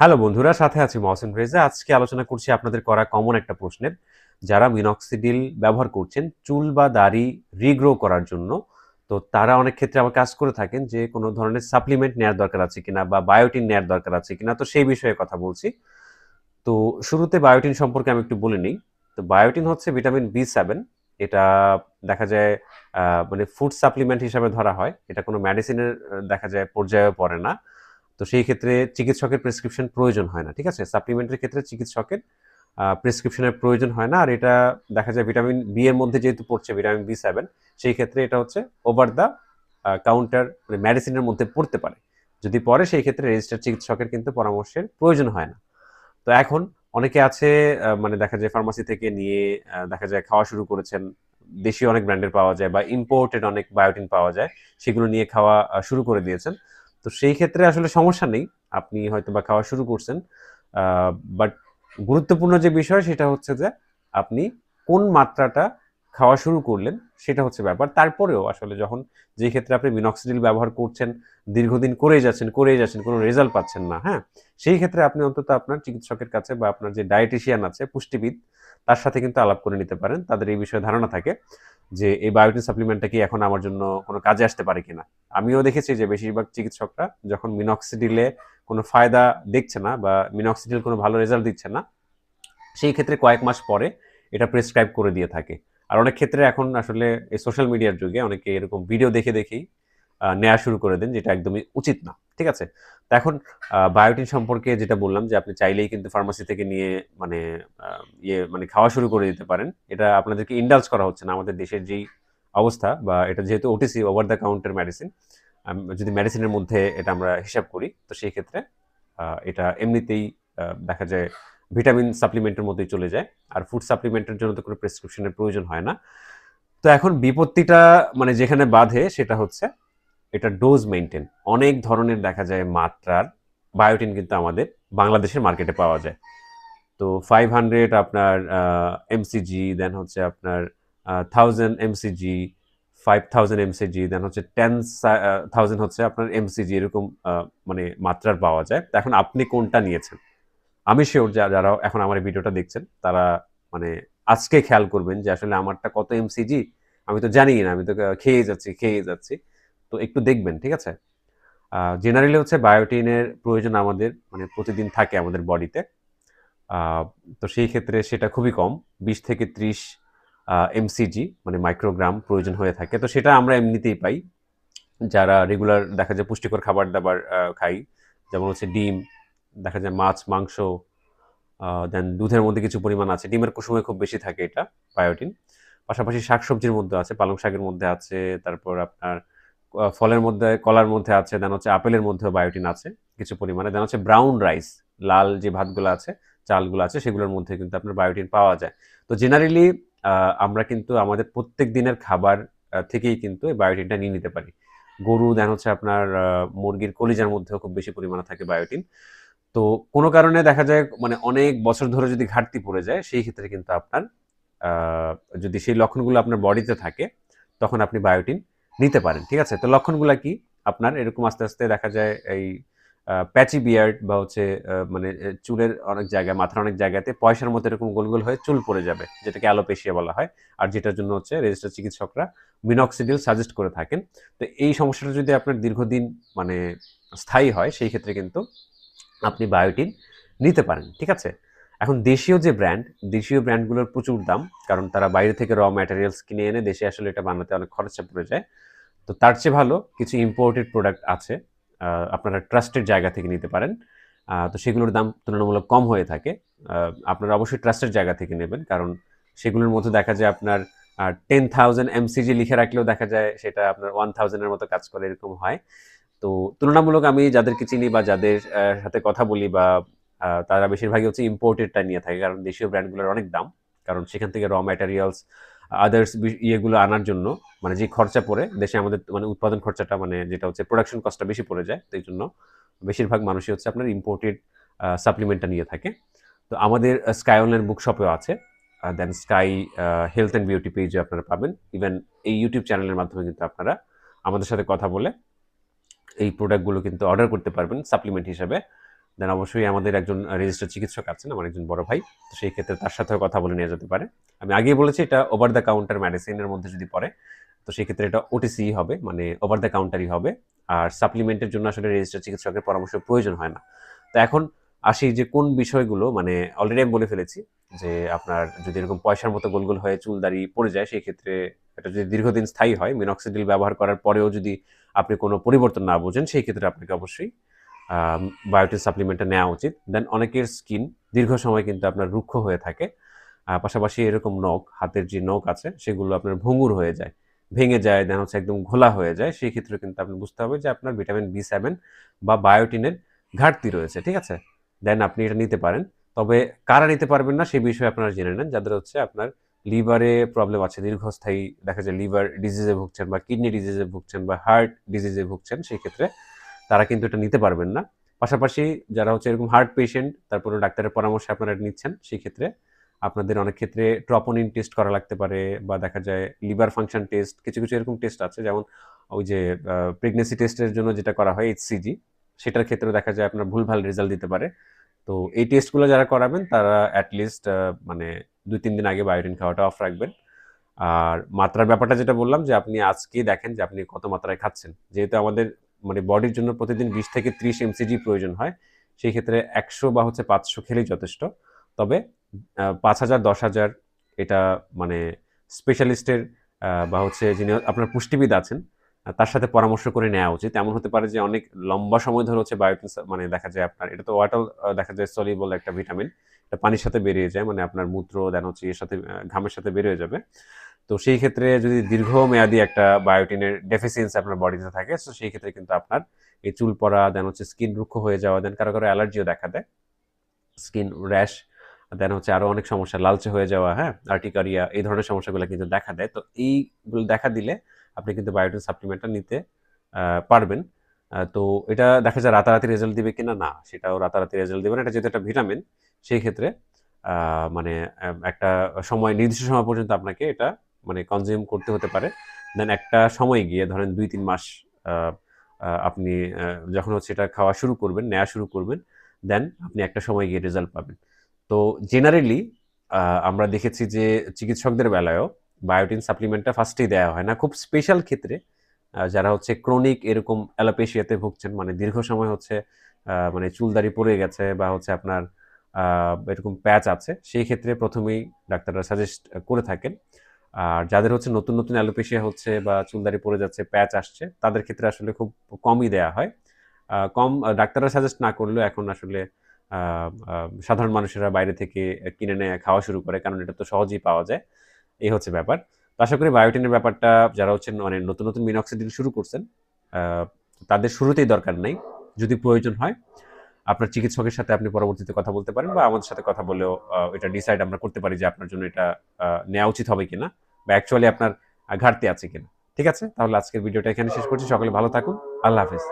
Hello বন্ধুরা, সাথে আছি মহসিন রেজা। আজকে আলোচনা করছি আপনাদের করা কমন একটা প্রশ্নের। যারা মিনক্সিডিল ব্যবহার করছেন, চুল বা দাড়ি রিগ্রো করার জন্য, তো তারা অনেক ক্ষেত্রে আমার কাজ করে থাকেন যে কোনো ধরনের সাপ্লিমেন্ট নেওয়ার দরকার আছে কিনা বা বায়োটিন নেওয়ার দরকার আছে কিনা, তো সেই বিষয়ে কথা বলছি। তো শুরুতে বায়োটিন সম্পর্কে আমি একটু বলে নিই। তো বায়োটিন হচ্ছে ভিটামিন বি সেভেন এটা দেখা যায় মানে ফুড সাপ্লিমেন্ট হিসাবে ধরা হয়। এটা কোনো মেডিসিনের দেখা যায় পর্যায়ে পড়ে না। তো সেই ক্ষেত্রে চিকিৎসকের প্রেসক্রিপশন প্রয়োজন হয় না, ঠিক আছে? সাপ্লিমেন্টের ক্ষেত্রে চিকিৎসকের প্রেসক্রিপশনের প্রয়োজন হয় না, আর এটা দেখা যায় ভিটামিন বি এর মধ্যে যেহেতু পড়ছে ভিটামিন বি সেভেন সেই ক্ষেত্রে এটা হচ্ছে ওভার দ্য কাউন্টার মানে মেডিসিনের মধ্যে পড়তে পারে। যদি পরে সেই ক্ষেত্রে রেজিস্টার চিকিৎসকের কিন্তু পরামর্শের প্রয়োজন হয় না। তো এখন অনেকে আছে মানে দেখা যায় ফার্মাসি থেকে নিয়ে দেখা যায় খাওয়া শুরু করেছেন দেশি অনেক ব্র্যান্ডের পাওয়া যায় বা ইম্পোর্টেড অনেক বায়োটিন পাওয়া যায়, সেগুলো নিয়ে খাওয়া শুরু করে দিয়েছেন। তো সেই ক্ষেত্রে আসলে সমস্যা নেই। আপনি হয়তো বা খাওয়া শুরু করছেন। বাট গুরুত্বপূর্ণ যে বিষয় সেটা হচ্ছে যে আপনি কোন মাত্রাটা খাওয়া শুরু করলেন সেটা হচ্ছে ব্যাপার। তারপরেও আসলে যখন যে ক্ষেত্রে আপনি মিনক্সিডিল ব্যবহার করছেন, দীর্ঘদিন করেই যাচ্ছেন করেই যাচ্ছেন, কোনো রেজাল্ট পাচ্ছেন না হ্যাঁ? সেই ক্ষেত্রে আপনি অন্তত আপনার চিকিৎসকের কাছে বা আপনার যে ডায়েটিশিয়ান আছে, পুষ্টিবিদ তার সাথে কিন্তু আলাপ করে নিতে পারেন। তাদের এই বিষয়ে ধারণা থাকে যে এই বায়োটিন সাপ্লিমেন্টটা কি এখন আমার জন্য কোনো কাজে আসতে পারে কিনা। আমিও দেখেছি যে বেশিরভাগ চিকিৎসকরা যখন মিনক্সিডিলে কোনো ফায়দা দেখছে না বা মিনক্সিডিল কোনো ভালো রেজাল্ট দিচ্ছে না, সেই ক্ষেত্রে কয়েক মাস পরে এটা প্রেসক্রাইব করে দিয়ে থাকে। আর অনেক ক্ষেত্রে এখন আসলে এই সোশ্যাল মিডিয়ার যুগে অনেকে এরকম ভিডিও দেখে দেখেই নেওয়া শুরু করে দেন, যেটা একদমই উচিত না। ঠিক আছে? তো এখন বায়োটিন সম্পর্কে যেটা বললাম যে আপনি চাইলেই কিন্তু ফার্মাসি থেকে নিয়ে মানে ইয়ে মানে খাওয়া শুরু করে দিতে পারেন। এটা আপনাদেরকে ইন্ডালজ করা হচ্ছে না। আমাদের দেশের যেই অবস্থা বা এটা যেহেতু OTC over the counter medicine যদি মেডিসিনের মধ্যে এটা আমরা হিসাব করি, তো সেই ক্ষেত্রে এটা এমনিতেই দেখা যায় ভিটামিন সাপ্লিমেন্টের মধ্যেই চলে যায়। আর ফুড সাপ্লিমেন্টের জন্য তো কোনো প্রেসক্রিপশনের প্রয়োজন হয় না। তো এখন বিপত্তিটা মানে যেখানে বাধে সেটা হচ্ছে এটা ডোজ মেনটেন অনেক ধরনের দেখা যায় মাত্রার বায়োটিন কিন্তু আমাদের বাংলাদেশের মার্কেটে পাওয়া যায়। তো ফাইভ হান্ড্রেড আপনার এমসিজি দেন হচ্ছে আপনার thousand MCG five thousand MCG then হচ্ছে টেন থাউজেন্ড হচ্ছে আপনার এমসিজি এরকম মানে মাত্রার পাওয়া যায়। তো এখন আপনি কোনটা নিয়েছেন? আমি শিওর যারা এখন আমার ভিডিওটা দেখছেন, তারা মানে আজকে খেয়াল করবেন যে আসলে আমারটা কত এমসিজি আমি তো জানি না, আমি তো খেয়ে যাচ্ছি খেয়ে যাচ্ছি। তো একটু দেখবেন, ঠিক আছে? জেনারেলি হচ্ছে বায়োটিনের প্রয়োজন আমাদের মানে প্রতিদিন থাকে আমাদের বডিতে। তো সেই ক্ষেত্রে সেটা খুবই কম, বিশ থেকে ত্রিশ এমসিজি মানে মাইক্রোগ্রাম প্রয়োজন হয়ে থাকে। তো সেটা আমরা এমনিতেই পাই। যারা রেগুলার দেখা যায় পুষ্টিকর খাবার দাবার খাই, যেমন হচ্ছে ডিম, দেখা যায় মাছ, মাংস দেন দুধের মধ্যে কিছু পরিমাণ আছে। ডিমের কুসুমে খুব বেশি থাকে এটা বায়োটিন পাশাপাশি শাকসবজির মধ্যে আছে, পালং শাকের মধ্যে আছে, তারপর আপনার ফলের মধ্যে, কলার মধ্যে আছে দেন হচ্ছে আপেলের মধ্যেও বায়োটিন আছে, কিছু পরিমাণে দেন হচ্ছে ব্রাউন রাইস লাল যে ভাতগুলো আছে, চালগুলো আছে, সেগুলোর মধ্যে কিন্তু আপনার বায়োটিন পাওয়া যায়। তো জেনারেলি আমরা কিন্তু আমাদের প্রত্যেক দিনের খাবার থেকেই কিন্তু এই বায়োটিনটা নিয়ে নিতে পারি। গরু দেন হচ্ছে আপনার মুরগির কলিজার মধ্যেও খুব বেশি পরিমাণে থাকে বায়োটিন তো কোনো কারণে দেখা যায় মানে অনেক বছর ধরে যদি ঘাটতি পড়ে যায়, সেই ক্ষেত্রে কিন্তু আপনার যদি সেই লক্ষণগুলো আপনার বডিতে থাকে, তখন আপনি বায়োটিন নিতে পারেন, ঠিক আছে? তো লক্ষণগুলো কি? আপনার এরকম আস্তে আস্তে দেখা যায় এই প্যাচি বিয়ার্ড বা হচ্ছে মানে চুলের অনেক জায়গায়, মাথার অনেক জায়গাতে পয়সার মতো এরকম গোল গোল হয়ে চুল পড়ে যাবে, যেটাকে অ্যালোপেশিয়া বলা হয়। আর যেটার জন্য হচ্ছে রেজিস্টার চিকিৎসকরা মিনক্সিডিল সাজেস্ট করে থাকেন। তো এই সমস্যাটা যদি আপনার দীর্ঘদিন মানে স্থায়ী হয়, সেই ক্ষেত্রে কিন্তু আপনি বায়োটিন নিতে পারেন, ঠিক আছে? এখন দেশীয় যে ব্র্যান্ড, দেশীয় ব্র্যান্ডগুলোর প্রচুর দাম, কারণ তারা বাইরে থেকে র ম্যাটেরিয়ালস কিনে এনে দেশে আসলে এটা বানাতে অনেক খরচা পড়ে যায়। তো তার চেয়ে ভালো কিছু ইম্পোর্টেড প্রোডাক্ট আছে আপনারা ট্রাস্টেড জায়গা থেকে নিতে পারেন। তো সেগুলোর দাম তুলনামূলক কম হয়ে থাকে। আপনারা অবশ্যই ট্রাস্টেড জায়গা থেকে নেবেন, কারণ সেগুলোর মধ্যে দেখা যায় আপনার টেন থাউজেন্ড এমসিজি লিখে রাখলেও দেখা যায় সেটা আপনার ওয়ান থাউজেন্ডের মতো কাজ করে এরকম হয়। তো তুলনামূলক আমি যাদেরকে চিনি বা যাদের সাথে কথা বলি বা তারা বেশিরভাগই হচ্ছে ইম্পোর্টেডটা নিয়ে থাকে, কারণ দেশীয় ব্র্যান্ডগুলোর অনেক দাম। কারণ সেখান থেকে র ম্যাটেরিয়ালস আদার্স ইয়েগুলো আনার জন্য মানে যে খরচা পড়ে, দেশে আমাদের মানে উৎপাদন খরচাটা মানে যেটা হচ্ছে প্রোডাকশন কস্টটা বেশি পড়ে যায় এই জন্য বেশিরভাগ মানুষই হচ্ছে আপনার ইম্পোর্টেড সাপ্লিমেন্টটা নিয়ে থাকে। তো আমাদের স্কাই অনলাইন বুক শপেও আছে then sky health and beauty পেজে আপনারা পাবেন। ইভেন এই ইউটিউব চ্যানেলের মাধ্যমে কিন্তু আপনারা আমাদের সাথে কথা বলে এই প্রোডাক্টগুলো কিন্তু অর্ডার করতে পারবেন সাপ্লিমেন্ট হিসাবে। দেন অবশ্যই আমাদের একজন রেজিস্টার চিকিৎসক আছেন, আমার একজন বড় ভাই। তো সেই ক্ষেত্রে তার সাথেও কথা বলে নেওয়া যেতে পারে। আমি আগেই বলেছি, এটা ওভার দ্য কাউন্টার মেডিসিনের মধ্যে যদি পড়ে, তো সেই ক্ষেত্রে এটা ওটিসি হবে মানে ওভার দ্য কাউন্টারই হবে। আর সাপ্লিমেন্টের জন্য আসলে রেজিস্টার চিকিৎসকের পরামর্শ প্রয়োজন হয় না। তো এখন আসি যে কোন বিষয়গুলো মানে অলরেডি আমি বলে ফেলেছি যে আপনার যদি এরকম পয়সার মতো গোল গোল হয়ে চুল দাড়ি পড়ে যায়, সেই ক্ষেত্রে এটা যদি দীর্ঘদিন স্থায়ী হয় মিনক্সিডিল ব্যবহার করার পরেও যদি আপনি কোনো পরিবর্তন না বোঝেন, সেই ক্ষেত্রে আপনাকে অবশ্যই বায়োটিন সাপ্লিমেন্টটা নেওয়া উচিত। দেন অনেকের স্কিন দীর্ঘ সময় কিন্তু আপনার রুক্ষ হয়ে থাকে। পাশাপাশি এরকম নখ, হাতের যে নখ আছে, সেগুলো আপনার ভঙ্গুর হয়ে যায়, ভেঙে যায় দেন হচ্ছে একদম ঘোলা হয়ে যায়। সেই ক্ষেত্রে কিন্তু আপনি বুঝতে হবে যে আপনার ভিটামিন বি সেভেন বা বায়োটিনের ঘাটতি রয়েছে, ঠিক আছে? দেন আপনি এটা নিতে পারেন। তবে কারা নিতে পারবেন না, সেই বিষয়ে আপনারা জেনে নেন। যাদের হচ্ছে আপনার লিভারে প্রবলেম আছে, দীর্ঘস্থায়ী, দেখা যায় লিভার ডিজিজে ভুগছেন বা কিডনি ডিজিজে ভুগছেন বা হার্ট ডিজিজে ভুগছেন, সেই ক্ষেত্রে তারা কিন্তু এটা নিতে পারবেন না। পাশাপাশি যারা হচ্ছে এরকম হার্ট পেশেন্ট তারপরে ডাক্তারের পরামর্শে আপনারা নিচ্ছেন সেই ক্ষেত্রে আপনাদের অনেক ক্ষেত্রে ট্রপোনিন টেস্ট করা লাগতে পারে বা দেখা যায় লিভার ফাংশন টেস্ট কিছু কিছু এরকম টেস্ট আছে। যেমন ওই যে প্রেগনেন্সি টেস্টের জন্য যেটা করা হয় এইচসিজি সেটার ক্ষেত্রে দেখা যায় আপনার ভুলভাল রেজাল্ট দিতে পারে। তো এই টেস্টগুলো যারা করাবেন, তারা অ্যাটলিস্ট মানে দুই, তিন দিন আগে বায়োটিন খাওয়াটা অফ রাখবেন। আর মাত্রার ব্যাপারটা যেটা বললাম যে, আপনি আজকেই দেখেন যে, আপনি কত মাত্রায় খাচ্ছেন। যেহেতু আমাদের মানে বডির জন্য প্রতিদিন বিশ থেকে ত্রিশ এমসিজি প্রয়োজন হয়, সেই ক্ষেত্রে একশো বা হচ্ছে পাঁচশো খেলেই যথেষ্ট। তবে পাঁচ হাজার, দশ হাজার এটা মানে স্পেশালিস্টের বা হচ্ছে যিনি আপনার পুষ্টিবিদ আছেন তার সাথে পরামর্শ করে নেওয়া উচিত। এমন হতে পারে যে অনেক লম্বা সময় ধরে হচ্ছে বায়োটিন মানে দেখা যায় আপনার, এটা তো ওয়াটার দেখা যায় সলিবল একটা ভিটামিন এটা পানির সাথে বেরিয়ে যায় মানে আপনার মূত্র, দেন হচ্ছে এর সাথে ঘামের সাথে বেরিয়ে যাবে। তো সেই ক্ষেত্রে যদি দীর্ঘমেয়াদী একটা বায়োটিনের ডেফিসিয়েন্সি আপনার বডিতে থাকে তো সেই ক্ষেত্রে কিন্তু আপনার এই চুল পড়া দেন হচ্ছে স্কিন রুক্ষ হয়ে যাওয়া দেন কারও কারও অ্যালার্জিও দেখা দেয়। স্কিন র্যাশ দেন হচ্ছে আরও অনেক সমস্যা, লালচে হয়ে যাওয়া হ্যাঁ আর্টিকারিয়া এই ধরনের সমস্যাগুলো কিন্তু দেখা দেয়। তো এইগুলো দেখা দিলে আপনি কিন্তু বায়োটিন সাপ্লিমেন্টটা নিতে পারবেন। তো এটা দেখা যায় রাতারাতি রেজাল্ট দিবে কিনা? না, সেটাও রাতারাতি রেজাল্ট দিবে না। এটা যেহেতু একটা ভিটামিন সেই ক্ষেত্রে মানে একটা সময় নির্দিষ্ট সময় পর্যন্ত আপনাকে এটা মানে কনজিউম করতে হতে পারে। দেন একটা সময় গিয়ে ধরেন দুই, তিন মাস আপনি যখন হচ্ছে এটা খাওয়া শুরু করবেন নেওয়া শুরু করবেন দেন আপনি একটা সময় গিয়ে রেজাল্ট পাবেন। তো জেনারেলি আমরা দেখেছি যে চিকিৎসকদের বেলায়ও বায়োটিন সাপ্লিমেন্টটা ফার্স্টেই দেওয়া হয় না। খুব স্পেশাল ক্ষেত্রে যারা হচ্ছে ক্রনিক এরকম অ্যালোপেশিয়াতে ভুগছেন মানে দীর্ঘ সময় হচ্ছে মানে চুলদারি পড়ে গেছে বা হচ্ছে আপনার এরকম প্যাচ আছে, সেই ক্ষেত্রে প্রথমেই ডাক্তাররা সাজেস্ট করে থাকেন। আর যাদের হচ্ছে নতুন নতুন অ্যালোপেশিয়া হচ্ছে বা চুলদারি পড়ে যাচ্ছে, প্যাচ আসছে, তাদের ক্ষেত্রে আসলে খুব কমই দেয়া হয়। কম ডাক্তাররা সাজেস্ট না করলেও এখন আসলে সাধারণ মানুষেরা বাইরে থেকে কিনে নিয়ে খাওয়া শুরু করে, কারণ এটা তো সহজেই পাওয়া যায়। এই হচ্ছে ব্যাপার। তো আশা করি বায়োটিনের ব্যাপারটা যারা হচ্ছেন মানে নতুন নতুন মিনক্সিডিল শুরু করছেন তাদের শুরুতেই দরকার নেই, যদি প্রয়োজন হয়। আপনার চিকিৎসকের সাথে আপনি পরবর্তীতে কথা বলতে পারেন বা আমাদের সাথে কথা বলেও এটা ডিসাইড আমরা করতে পারি যে আপনার জন্য এটা নেওয়া উচিত হবে কিনা। বা অ্যাকচুয়ালি আপনার ঘাটতি আছে কিনা। ঠিক আছে? তাহলে আজকের ভিডিওটা এখানে শেষ করছি। সকলে ভালো থাকুন। আল্লাহ হাফেজ।